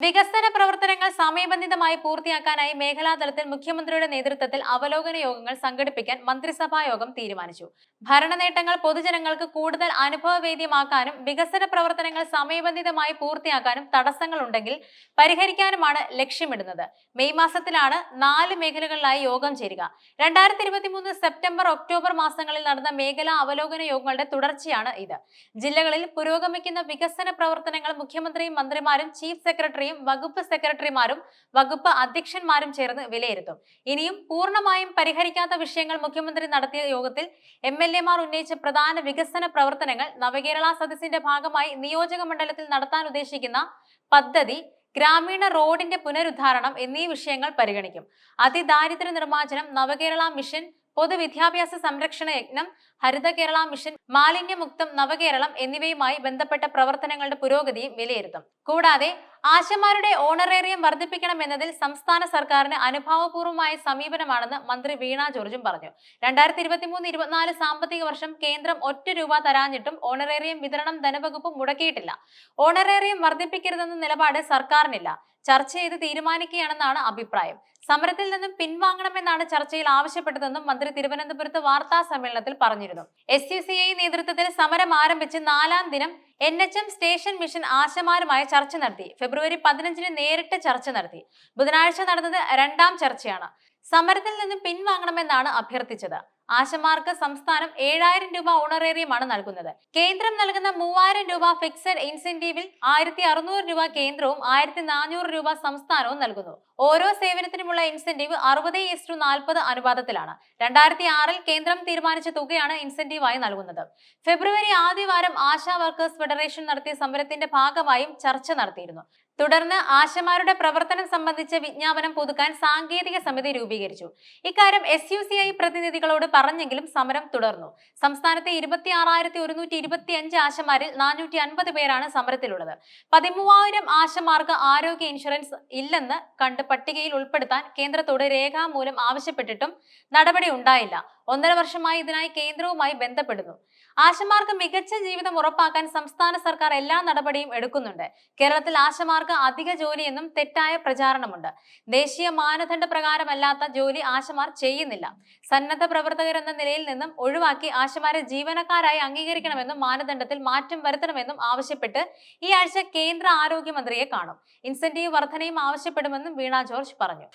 വികസന പ്രവർത്തനങ്ങൾ സമയബന്ധിതമായി പൂർത്തിയാക്കാനായി മേഖലാതലത്തിൽ മുഖ്യമന്ത്രിയുടെ നേതൃത്വത്തിൽ അവലോകന യോഗങ്ങൾ സംഘടിപ്പിക്കാൻ മന്ത്രിസഭാ യോഗം തീരുമാനിച്ചു. ഭരണ നേട്ടങ്ങൾ പൊതുജനങ്ങൾക്ക് കൂടുതൽ അനുഭവവേദ്യമാക്കാനും വികസന പ്രവർത്തനങ്ങൾ സമയബന്ധിതമായി പൂർത്തിയാക്കാനും തടസ്സങ്ങൾ ഉണ്ടെങ്കിൽ പരിഹരിക്കാനുമാണ് ലക്ഷ്യമിടുന്നത്. മെയ് മാസത്തിലാണ് നാല് മേഖലകളിലായി യോഗം ചേരുക. രണ്ടായിരത്തി ഇരുപത്തിമൂന്ന് സെപ്റ്റംബർ ഒക്ടോബർ മാസങ്ങളിൽ നടന്ന മേഖലാ അവലോകന യോഗങ്ങളുടെ തുടർച്ചയാണ് ഇത്. ജില്ലകളിൽ പുരോഗമിക്കുന്ന വികസന പ്രവർത്തനങ്ങൾ മുഖ്യമന്ത്രിയും മന്ത്രിമാരും ചീഫ് സെക്രട്ടറിയും വകുപ്പ് സെക്രട്ടറിമാരും വകുപ്പ് അധ്യക്ഷന്മാരും ചേർന്ന് വിലയിരുത്തും. ഇനിയും പൂർണമായും പരിഹരിക്കാത്ത വിഷയങ്ങൾ മുഖ്യമന്ത്രി നടത്തിയ യോഗത്തിൽ എം എൽ എമാർ ഉന്നയിച്ച പ്രധാന വികസന പ്രവർത്തനങ്ങൾ നവകേരള സദസ്സിന്റെ ഭാഗമായി നിയോജക മണ്ഡലത്തിൽ നടത്താൻ ഉദ്ദേശിക്കുന്ന പദ്ധതി ഗ്രാമീണ റോഡിന്റെ പുനരുദ്ധാരണം എന്നീ വിഷയങ്ങൾ പരിഗണിക്കും. അതിദാരിദ്ര്യ നിർമ്മാർജനം നവകേരള മിഷൻ പൊതുവിദ്യാഭ്യാസ സംരക്ഷണ യജ്ഞം ഹരിത കേരള മിഷൻ മാലിന്യമുക്തം നവകേരളം എന്നിവയുമായി ബന്ധപ്പെട്ട പ്രവർത്തനങ്ങളുടെ പുരോഗതിയും വിലയിരുത്തും. കൂടാതെ ആശമാരുടെ ഓണറേറിയം വർദ്ധിപ്പിക്കണമെന്നതിൽ സംസ്ഥാന സർക്കാരിന് അനുഭാവപൂർവമായ സമീപനമാണെന്ന് മന്ത്രി വീണ ജോർജും പറഞ്ഞു. രണ്ടായിരത്തി ഇരുപത്തിമൂന്ന് ഇരുപത്തിനാല് സാമ്പത്തിക വർഷം കേന്ദ്രം ഒറ്റ രൂപ തരാഞ്ഞിട്ടും ഓണറേറിയം വിതരണം ധനവകുപ്പ് മുടക്കിയിട്ടില്ല. ഓണറേറിയം വർദ്ധിപ്പിക്കരുതെന്ന നിലപാട് സർക്കാരിനില്ല. ചർച്ച ചെയ്ത് തീരുമാനിക്കുകയാണെന്നാണ് അഭിപ്രായം. സമരത്തിൽ നിന്നും പിൻവാങ്ങണമെന്നാണ് ചർച്ചയിൽ ആവശ്യപ്പെട്ടതെന്നും മന്ത്രി തിരുവനന്തപുരത്ത് വാർത്താ സമ്മേളനത്തിൽ പറഞ്ഞിരുന്നു. എസ് നേതൃത്വത്തിൽ സമരം ആരംഭിച്ച് നാലാം ദിനം N H M station mission ആശമാരുമായി ചർച്ച നടത്തി. ഫെബ്രുവരി പതിനഞ്ചിന് നേരിട്ട് ചർച്ച നടത്തി. ബുധനാഴ്ച നടന്നത് രണ്ടാം ചർച്ചയാണ്. സമരത്തിൽ നിന്നും പിൻവാങ്ങണമെന്നാണ് അഭ്യർത്ഥിച്ചത്. ആശമാർക്ക് സംസ്ഥാനം ഏഴായിരം രൂപ ഓണറേറിയമാണ് നൽകുന്നത്. കേന്ദ്രം നൽകുന്ന മൂവായിരം രൂപ ഫിക്സഡ് ഇൻസെന്റീവിൽ ആയിരത്തി അറുന്നൂറ് രൂപ കേന്ദ്രവും ആയിരത്തി നാനൂറ് രൂപ സംസ്ഥാനവും നൽകുന്നു. ഓരോ സേവനത്തിനുമുള്ള ഇൻസെന്റീവ് അറുപത് എസ് ടു നാൽപ്പത് അനുപാതത്തിലാണ്. രണ്ടായിരത്തി ആറിൽ കേന്ദ്രം തീരുമാനിച്ച തുകയാണ് ഇൻസെന്റീവായി നൽകുന്നത്. ഫെബ്രുവരി ആദ്യവാരം ആശാ വർക്കേഴ്സ് ഫെഡറേഷൻ നടത്തിയ സമരത്തിന്റെ ഭാഗമായും ചർച്ച നടത്തിയിരുന്നു. തുടർന്ന് ആശമാരുടെ പ്രവർത്തനം സംബന്ധിച്ച വിജ്ഞാപനം പുതുക്കാൻ സാങ്കേതിക സമിതി രൂപീകരിച്ചു. ഇക്കാര്യം എസ് യു സി ഐ പ്രതിനിധികളോട് പറഞ്ഞെങ്കിലും സമരം തുടർന്നു. സംസ്ഥാനത്തെ ഇരുപത്തി ആറായിരത്തി ഒരുന്നൂറ്റി ഇരുപത്തി അഞ്ച് ആശമാരിൽ നാനൂറ്റി അൻപത് പേരാണ് സമരത്തിലുള്ളത്. പതിമൂവായിരം ആശമാർക്ക് ആരോഗ്യ ഇൻഷുറൻസ് ഇല്ലെന്ന് കണ്ട് പട്ടികയിൽ ഉൾപ്പെടുത്താൻ കേന്ദ്രത്തോട് രേഖാമൂലം ആവശ്യപ്പെട്ടിട്ടും നടപടി ഉണ്ടായില്ല. ഒന്നര വർഷമായി ഇതിനായി കേന്ദ്രവുമായി ബന്ധപ്പെടുന്നു. ആശമാർക്ക് മികച്ച ജീവിതം ഉറപ്പാക്കാൻ സംസ്ഥാന സർക്കാർ എല്ലാ നടപടിയും എടുക്കുന്നുണ്ട്. കേരളത്തിൽ ആശമാർക്ക് അധിക ജോലിയെന്നും തെറ്റായ പ്രചാരണമുണ്ട്. ദേശീയ മാനദണ്ഡ പ്രകാരമല്ലാത്ത ജോലി ആശമാർ ചെയ്യുന്നില്ല. സന്നദ്ധ പ്രവർത്തകരെന്ന നിലയിൽ നിന്നും ഒഴിവാക്കി ആശമാരെ ജീവനക്കാരായി അംഗീകരിക്കണമെന്നും മാനദണ്ഡത്തിൽ മാറ്റം വരുത്തണമെന്നും ആവശ്യപ്പെട്ട് ഈ ആഴ്ച കേന്ദ്ര ആരോഗ്യമന്ത്രിയെ കാണും. ഇൻസെന്റീവ് വർധനയും ആവശ്യപ്പെടുമെന്നും വീണ ജോർജ് പറഞ്ഞു.